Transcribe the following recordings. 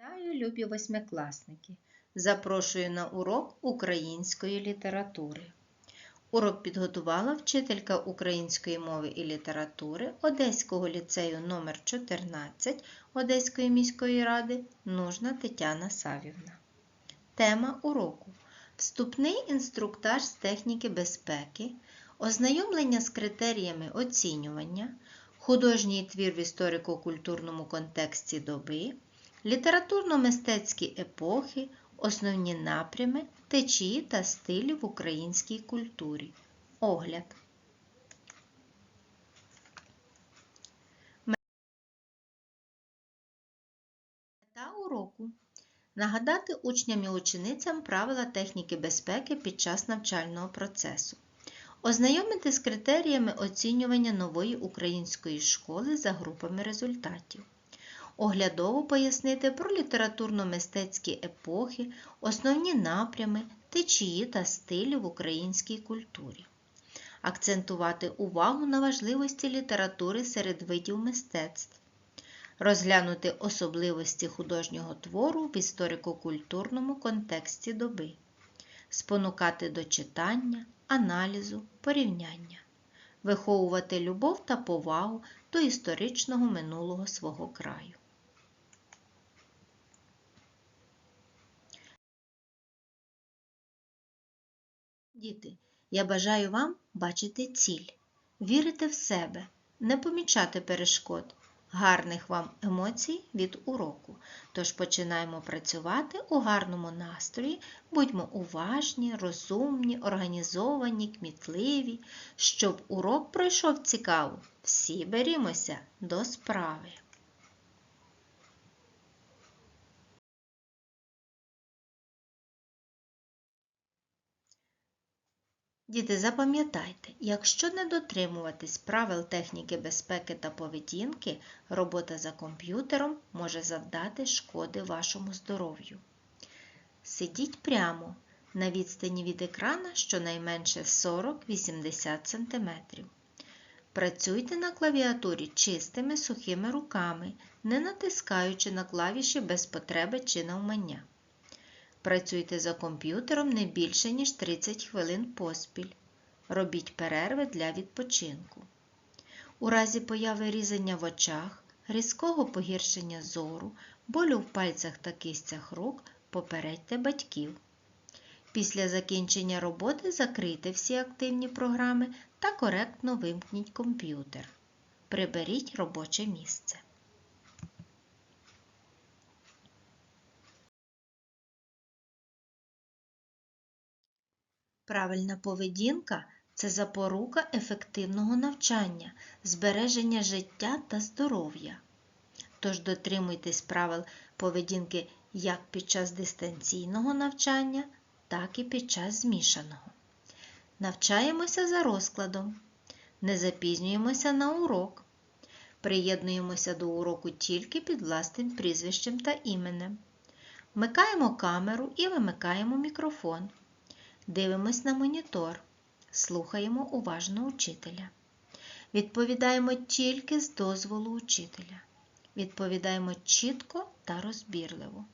Вітаю, любі восьмикласники! Запрошую на урок української літератури. Урок підготувала вчителька української мови і літератури Одеського ліцею номер 14 Одеської міської ради Нужна Тетяна Савівна. Тема уроку Вступний інструктаж з техніки безпеки, ознайомлення з критеріями оцінювання, художній твір в історико-культурному контексті доби, літературно-мистецькі епохи, основні напрями, течії та стилі в українській культурі. Огляд. Мета уроку. Нагадати учням і ученицям правила техніки безпеки під час навчального процесу. Ознайомити з критеріями оцінювання нової української школи за групами результатів. Оглядово пояснити про літературно-мистецькі епохи, основні напрями, течії та стилі в українській культурі. Акцентувати увагу на важливості літератури серед видів мистецтв. Розглянути особливості художнього твору в історико-культурному контексті доби. Спонукати до читання, аналізу, порівняння. Виховувати любов та повагу до історичного минулого свого краю. Діти, я бажаю вам бачити ціль, вірити в себе, не помічати перешкод, гарних вам емоцій від уроку. Тож починаємо працювати у гарному настрої, будьмо уважні, розумні, організовані, кмітливі, щоб урок пройшов цікаво. Всі берімося до справи. Діти, запам'ятайте, якщо не дотримуватись правил техніки безпеки та поведінки, робота за комп'ютером може завдати шкоди вашому здоров'ю. Сидіть прямо на відстані від екрана щонайменше 40-80 см. Працюйте на клавіатурі чистими сухими руками, не натискаючи на клавіші без потреби чи навмання. Працюйте за комп'ютером не більше, ніж 30 хвилин поспіль. Робіть перерви для відпочинку. У разі появи різання в очах, різкого погіршення зору, болю в пальцях та кистях рук попередьте батьків. Після закінчення роботи закрийте всі активні програми та коректно вимкніть комп'ютер. Приберіть робоче місце. Правильна поведінка це запорука ефективного навчання, збереження життя та здоров'я. Тож дотримуйтесь правил поведінки як під час дистанційного навчання, так і під час змішаного. Навчаємося за розкладом. Не запізнюємося на урок. Приєднуємося до уроку тільки під власним прізвищем та іменем. Вмикаємо камеру і вимикаємо мікрофон. Дивимось на монітор. Слухаємо уважно учителя. Відповідаємо тільки з дозволу учителя. Відповідаємо чітко та розбірливо.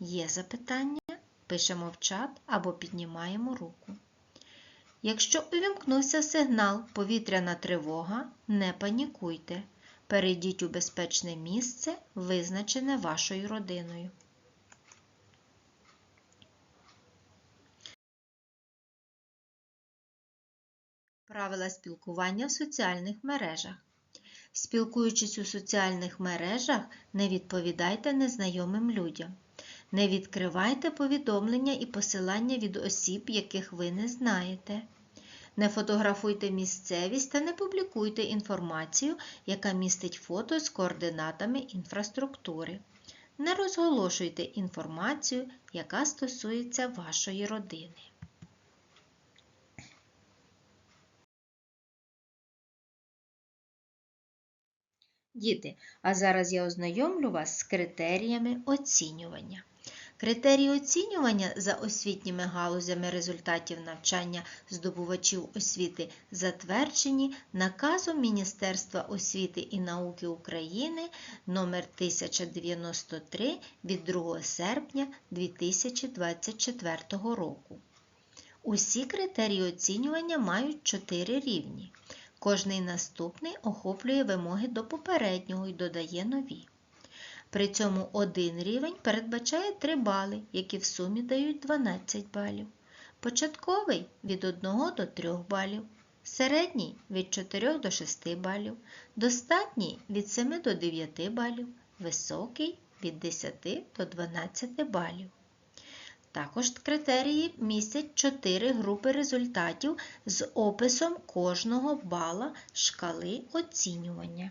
Є запитання? Пишемо в чат або піднімаємо руку. Якщо увімкнувся сигнал повітряна тривога, не панікуйте. Перейдіть у безпечне місце, визначене вашою родиною. Правила спілкування в соціальних мережах. Спілкуючись у соціальних мережах, не відповідайте незнайомим людям. Не відкривайте повідомлення і посилання від осіб, яких ви не знаєте. Не фотографуйте місцевість та не публікуйте інформацію, яка містить фото з координатами інфраструктури. Не розголошуйте інформацію, яка стосується вашої родини. Діти, а зараз я ознайомлю вас з критеріями оцінювання. Критерії оцінювання за освітніми галузями результатів навчання здобувачів освіти затверджені наказом Міністерства освіти і науки України номер 1093 від 2 серпня 2024 року. Усі критерії оцінювання мають чотири рівні. Кожний наступний охоплює вимоги до попереднього і додає нові. При цьому один рівень передбачає 3 бали, які в сумі дають 12 балів. Початковий від 1 до 3 балів, середній від 4 до 6 балів, достатній від 7 до 9 балів, високий від 10 до 12 балів. Також критерії містять 4 групи результатів з описом кожного бала шкали оцінювання.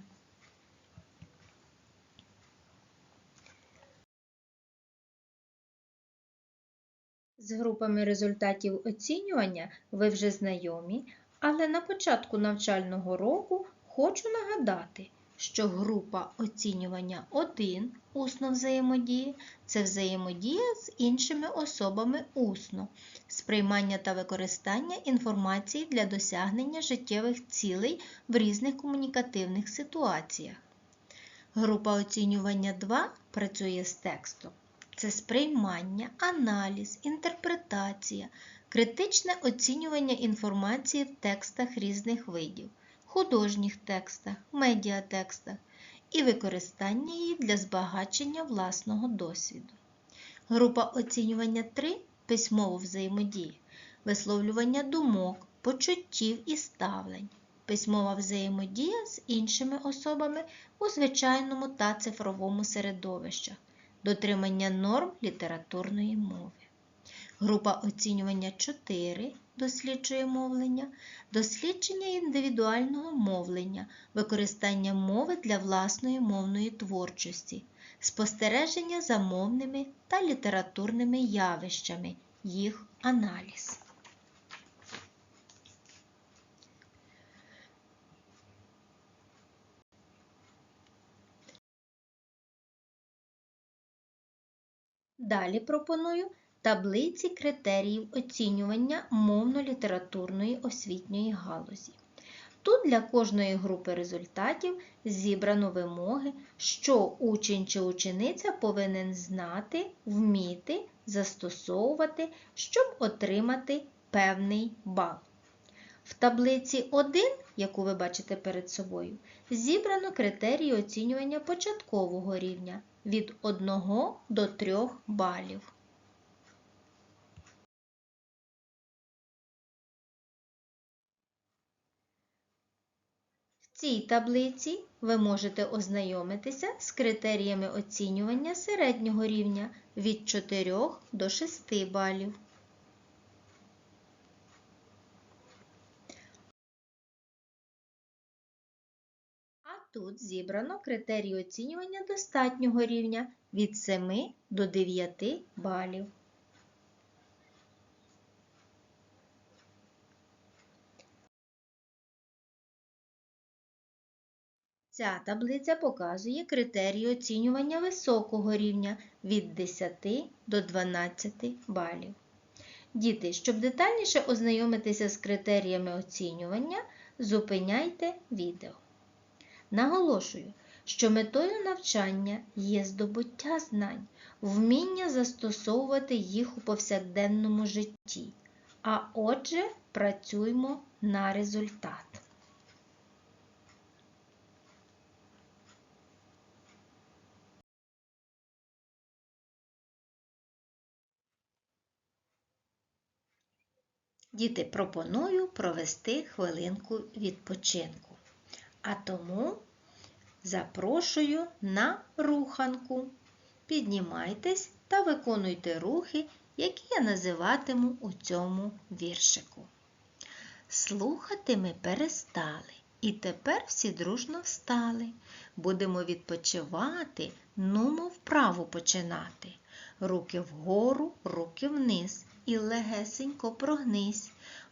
З групами результатів оцінювання ви вже знайомі, але на початку навчального року хочу нагадати, що група оцінювання 1 усно взаємодії це взаємодія з іншими особами усно, сприймання та використання інформації для досягнення життєвих цілей в різних комунікативних ситуаціях. Група оцінювання 2 працює з текстом. Це сприймання, аналіз, інтерпретація, критичне оцінювання інформації в текстах різних видів, художніх текстах, медіатекстах і використання її для збагачення власного досвіду. Група оцінювання 3 письмово взаємодії, висловлювання думок, почуттів і ставлень, письмова взаємодія з іншими особами у звичайному та цифровому середовищах дотримання норм літературної мови. Група оцінювання 4 досліджує мовлення, дослідження індивідуального мовлення, використання мови для власної мовної творчості, спостереження за мовними та літературними явищами, їх аналіз. Далі пропоную таблиці критеріїв оцінювання мовно-літературної освітньої галузі. Тут для кожної групи результатів зібрано вимоги, що учень чи учениця повинен знати, вміти, застосовувати, щоб отримати певний бал. В таблиці 1, яку ви бачите перед собою, зібрано критерії оцінювання початкового рівня від 1 до 3 балів. Цій таблиці ви можете ознайомитися з критеріями оцінювання середнього рівня від 4 до 6 балів. А тут зібрано критерії оцінювання достатнього рівня від 7 до 9 балів. Ця таблиця показує критерії оцінювання високого рівня від 10 до 12 балів. Діти, щоб детальніше ознайомитися з критеріями оцінювання, зупиняйте відео. Наголошую, що метою навчання є здобуття знань, вміння застосовувати їх у повсякденному житті. А отже, працюймо на результат. Діти, пропоную провести хвилинку відпочинку. А тому запрошую на руханку. Піднімайтесь та виконуйте рухи, які я називатиму у цьому віршику. Слухати ми перестали, і тепер всі дружно встали. Будемо відпочивати, нумо вправу починати. Руки вгору, руки вниз, і легесенько прогнись.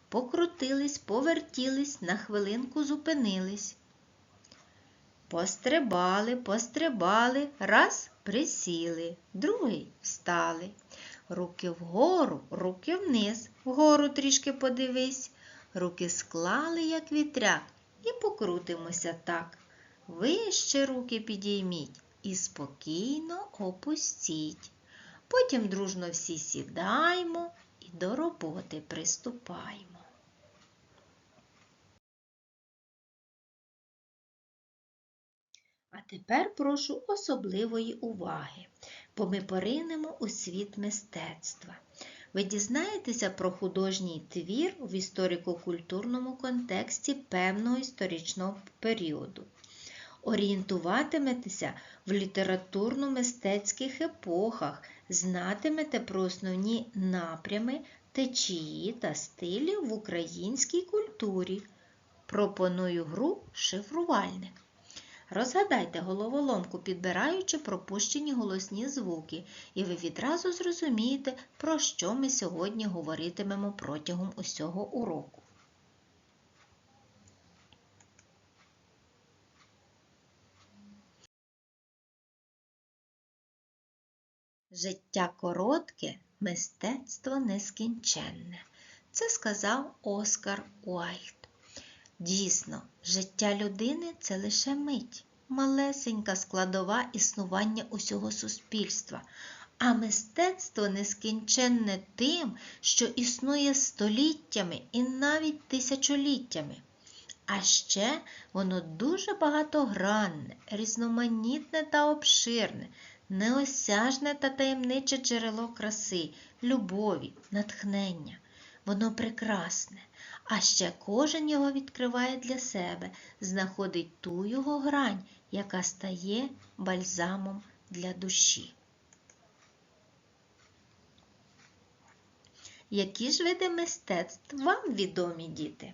Покрутились, повертілись, на хвилинку зупинились. Пострибали, пострибали, раз присіли, другий встали. Руки вгору, руки вниз, вгору трішки подивись. Руки склали, як вітряк, і покрутимося так. Вище руки підійміть і спокійно опустіть. Потім дружно всі сідаємо і до роботи приступаємо. А тепер прошу особливої уваги, бо ми поринемо у світ мистецтва. Ви дізнаєтеся про художній твір в історико-культурному контексті певного історичного періоду. Орієнтуватиметеся в літературно-мистецьких епохах, знатимете про основні напрями, течії та стилі в українській культурі. Пропоную гру шифрувальник. Розгадайте головоломку, підбираючи пропущені голосні звуки, і ви відразу зрозумієте, про що ми сьогодні говоритимемо протягом усього уроку. Життя коротке, мистецтво нескінченне. Це сказав Оскар Уайльд. Дійсно, життя людини це лише мить, малесенька складова існування усього суспільства, а мистецтво нескінченне тим, що існує століттями і навіть тисячоліттями. А ще воно дуже багатогранне, різноманітне та обширне, неосяжне та таємниче джерело краси, любові, натхнення. Воно прекрасне, а ще кожен його відкриває для себе, знаходить ту його грань, яка стає бальзамом для душі. Які ж види мистецтв вам відомі діти?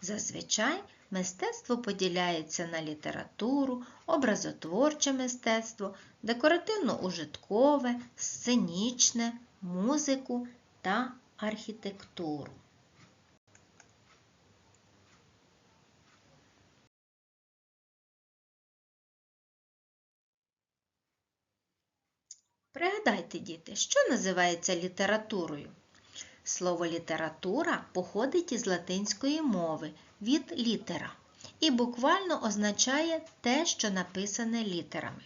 Зазвичай мистецтво поділяється на літературу, образотворче мистецтво, декоративно-ужиткове, сценічне, музику та архітектуру. Пригадайте, діти, що називається літературою? Слово література походить із латинської мови від літера і буквально означає те, що написане літерами.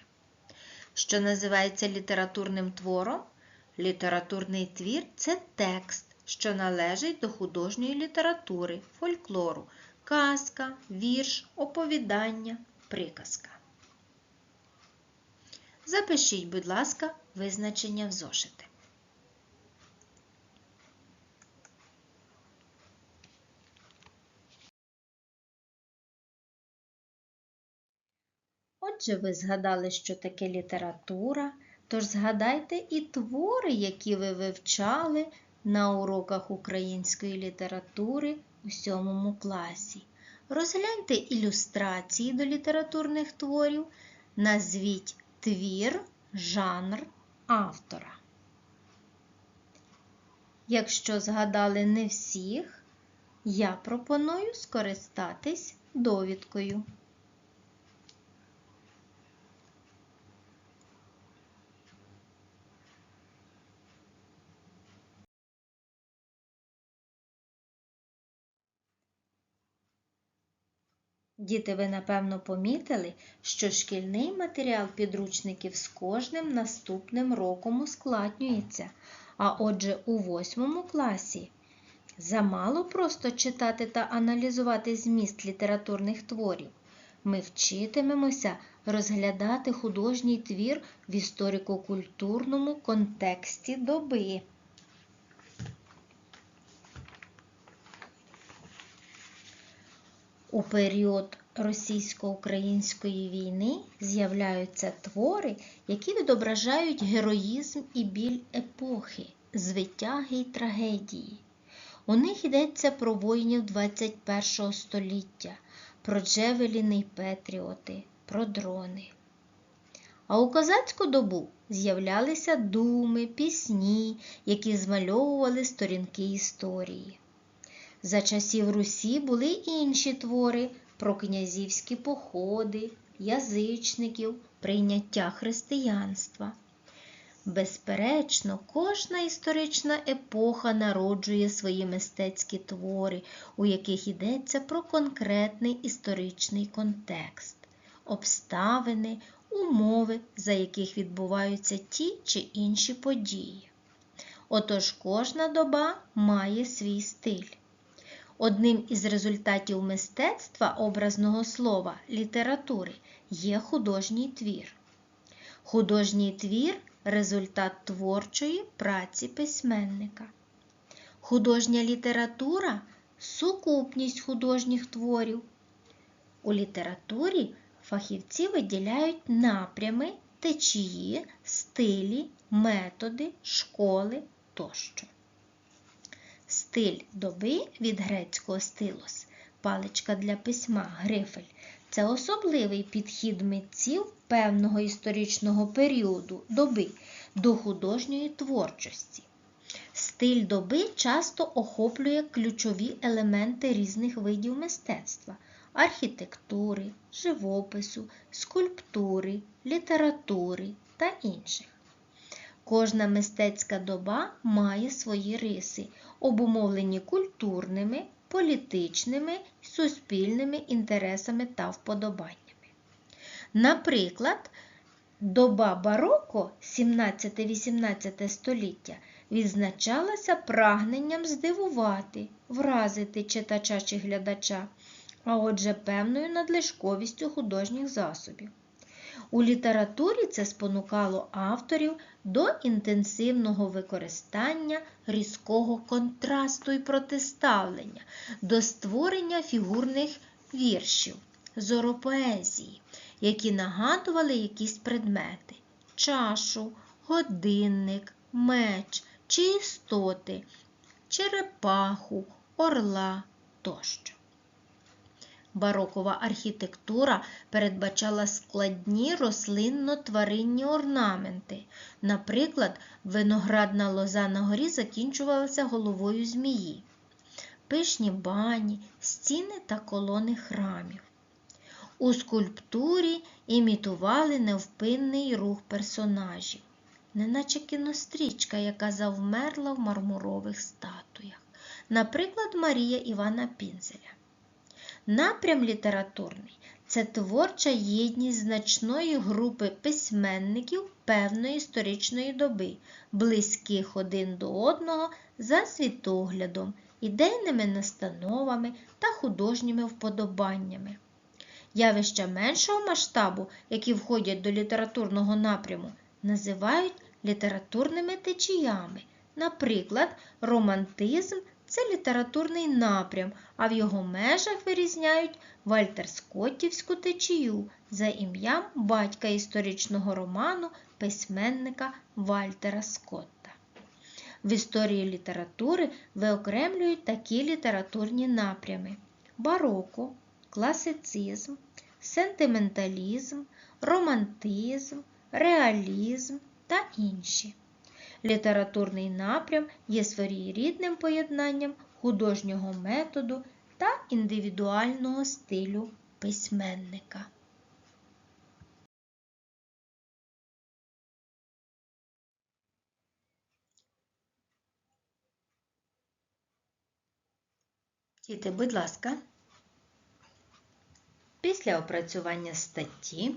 Що називається літературним твором? Літературний твір це текст, що належить до художньої літератури, фольклору, казка, вірш, оповідання, приказка. Запишіть, будь ласка, визначення в зошити. Отже, ви згадали, що таке література, тож згадайте і твори, які ви вивчали на уроках української літератури у сьомому класі. Розгляньте ілюстрації до літературних творів, назвіть твір, жанр автора. Якщо згадали не всіх, я пропоную скористатись довідкою. Діти, ви напевно помітили, що шкільний матеріал підручників з кожним наступним роком ускладнюється, а отже, у восьмому класі замало просто читати та аналізувати зміст літературних творів. Ми вчитимемося розглядати художній твір в історико-культурному контексті доби. У період російсько-української війни з'являються твори, які відображають героїзм і біль епохи, звитяги й трагедії. У них йдеться про воїнів 21 століття, про Джевеліни й Петріоти, про дрони. А у козацьку добу з'являлися думи, пісні, які змальовували сторінки історії. За часів Русі були інші твори про князівські походи, язичників, прийняття християнства. Безперечно, кожна історична епоха народжує свої мистецькі твори, у яких йдеться про конкретний історичний контекст, обставини, умови, за яких відбуваються ті чи інші події. Отож кожна доба має свій стиль. Одним із результатів мистецтва образного слова літератури є художній твір. Художній твір результат творчої праці письменника. Художня література сукупність художніх творів. У літературі фахівці виділяють напрями, течії, стилі, методи, школи тощо. Стиль доби від грецького стилос, паличка для письма, грифель це особливий підхід митців певного історичного періоду доби до художньої творчості. Стиль доби часто охоплює ключові елементи різних видів мистецтва архітектури, живопису, скульптури, літератури та інших. Кожна мистецька доба має свої риси, обумовлені культурними, політичними суспільними інтересами та вподобаннями. Наприклад, доба бароко 17-18 століття відзначалася прагненням здивувати, вразити читача чи глядача, а отже, певною надлишковістю художніх засобів. У літературі це спонукало авторів до інтенсивного використання різкого контрасту і протиставлення, до створення фігурних віршів, зоропоезії, які нагадували якісь предмети чашу, годинник, меч чи істоти, черепаху, орла тощо. Барокова архітектура передбачала складні рослинно-тваринні орнаменти. Наприклад, виноградна лоза на горі закінчувалася головою змії, пишні бані, стіни та колони храмів. У скульптурі імітували невпинний рух персонажів, неначе кінострічка, яка завмерла в мармурових статуях, наприклад, Марія Івана Пінзеля. Напрям літературний це творча єдність значної групи письменників певної історичної доби, близьких один до одного за світоглядом, ідейними настановами та художніми вподобаннями. Явища меншого масштабу, які входять до літературного напряму, називають літературними течіями. Наприклад, романтизм це літературний напрям, а в його межах вирізняють Вальтерскоттівську течію за ім'ям батька історичного роману письменника Вальтера Скотта. В історії літератури виокремлюють такі літературні напрями: бароко, класицизм, сентименталізм, романтизм, реалізм та інші. Літературний напрям є своєрідним поєднанням художнього методу та індивідуального стилю письменника. Діти, будь ласка, після опрацювання статті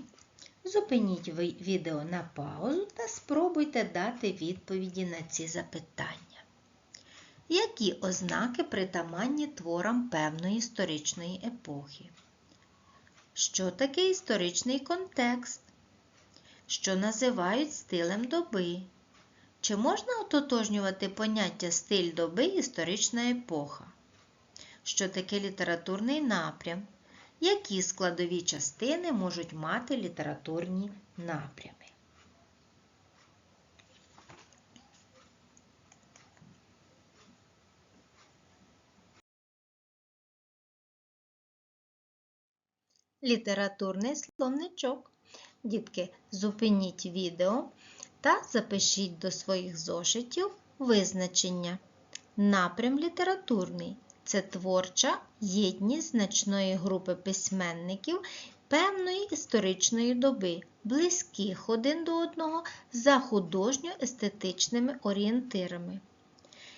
Зупиніть відео на паузу та спробуйте дати відповіді на ці запитання. Які ознаки притаманні творам певної історичної епохи? Що таке історичний контекст? Що називають стилем доби? Чи можна ототожнювати поняття стиль доби історична епоха? Що таке літературний напрям? Які складові частини можуть мати літературні напрями. Літературний словничок. Дітки, зупиніть відео та запишіть до своїх зошитів визначення. Напрям літературний це творча єдність значної групи письменників певної історичної доби, близьких один до одного за художньо-естетичними орієнтирами.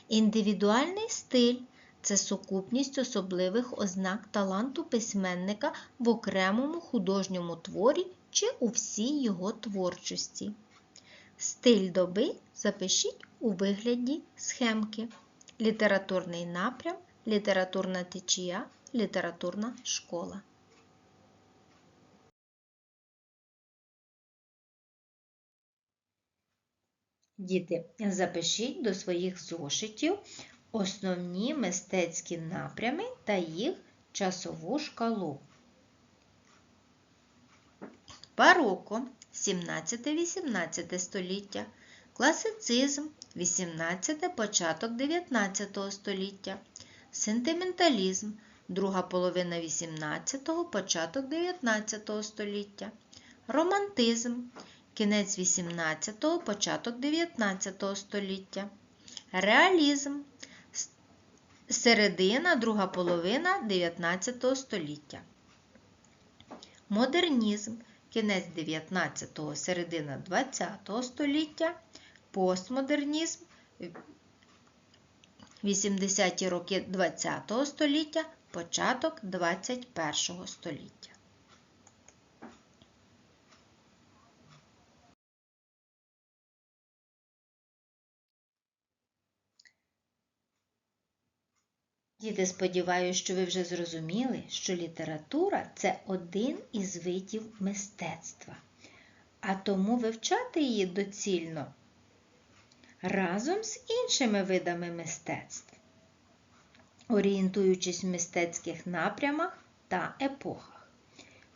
Індивідуальний стиль це сукупність особливих ознак таланту письменника в окремому художньому творі чи у всій його творчості. Стиль доби запишіть у вигляді схемки. Літературний напрям, літературна течія, літературна школа. Діти, запишіть до своїх зошитів основні мистецькі напрями та їх часову шкалу. Бароко 17-18 століття, класицизм 18 початок 19 століття, сентименталізм друга половина 18-го, початок 19 століття, романтизм кінець 18-го, початок 19 століття, реалізм середина, друга половина 19 століття. Модернізм кінець 19-го, середина 20 століття, постмодернізм 80-ті роки 20 століття, початок 21 століття. Діти, сподіваюся, що ви вже зрозуміли, що література це один із видів мистецтва, а тому вивчати її доцільно разом з іншими видами мистецтв, орієнтуючись в мистецьких напрямах та епохах.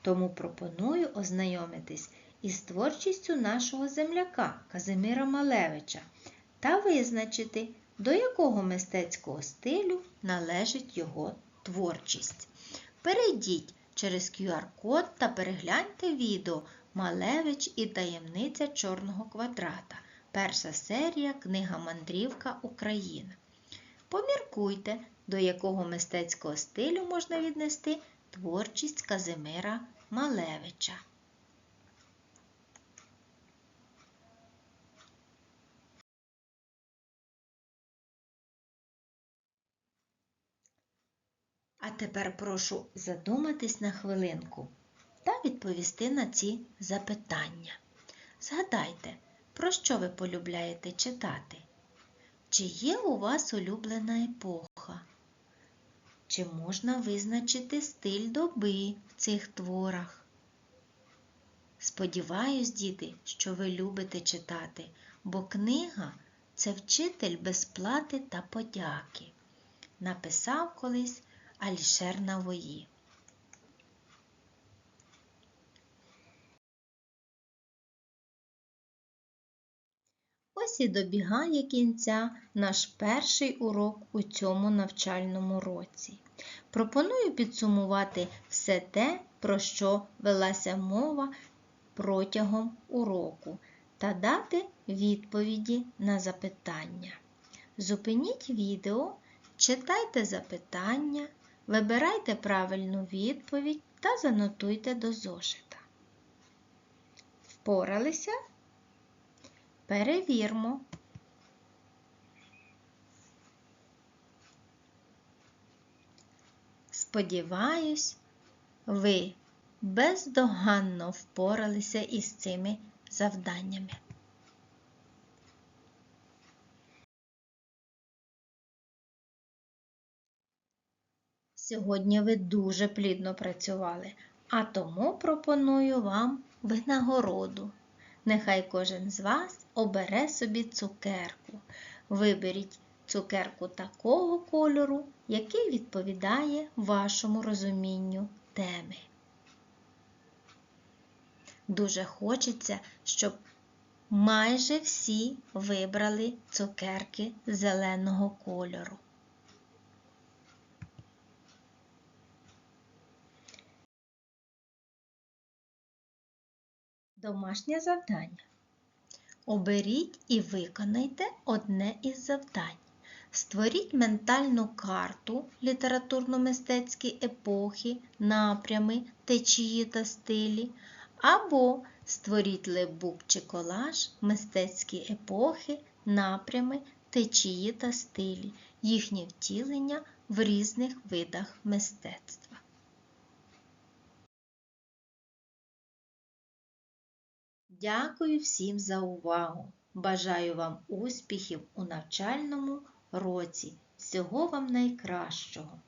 Тому пропоную ознайомитись із творчістю нашого земляка Казимира Малевича та визначити, до якого мистецького стилю належить його творчість. Перейдіть через QR-код та перегляньте відео Малевич і таємниця Чорного квадрата. Перша серія Книга Мандрівка Україна. Поміркуйте, до якого мистецького стилю можна віднести творчість Казимира Малевича. А тепер прошу задуматись на хвилинку та відповісти на ці запитання. Згадайте, про що ви полюбляєте читати? Чи є у вас улюблена епоха? Чи можна визначити стиль доби в цих творах? Сподіваюсь, діти, що ви любите читати, бо книга це вчитель без плати та подяки. Написав колись Алішер Навої. Ось добігає кінця наш перший урок у цьому навчальному році. Пропоную підсумувати все те, про що велася мова протягом уроку, та дати відповіді на запитання. Зупиніть відео, читайте запитання, вибирайте правильну відповідь та занотуйте до зошита. Впоралися? Перевірмо. Сподіваюсь, ви бездоганно впоралися із цими завданнями. Сьогодні ви дуже плідно працювали, а тому пропоную вам винагороду. Нехай кожен з вас обере собі цукерку. Виберіть цукерку такого кольору, який відповідає вашому розумінню теми. Дуже хочеться, щоб майже всі вибрали цукерки зеленого кольору. Домашнє завдання. Оберіть і виконайте одне із завдань. Створіть ментальну карту літературно-мистецької епохи, напрями, течії та стилі, або створіть лепбук чи колаж мистецькі епохи, напрями, течії та стилі, їхнє втілення в різних видах мистецтва. Дякую всім за увагу! Бажаю вам успіхів у навчальному році. Всього вам найкращого!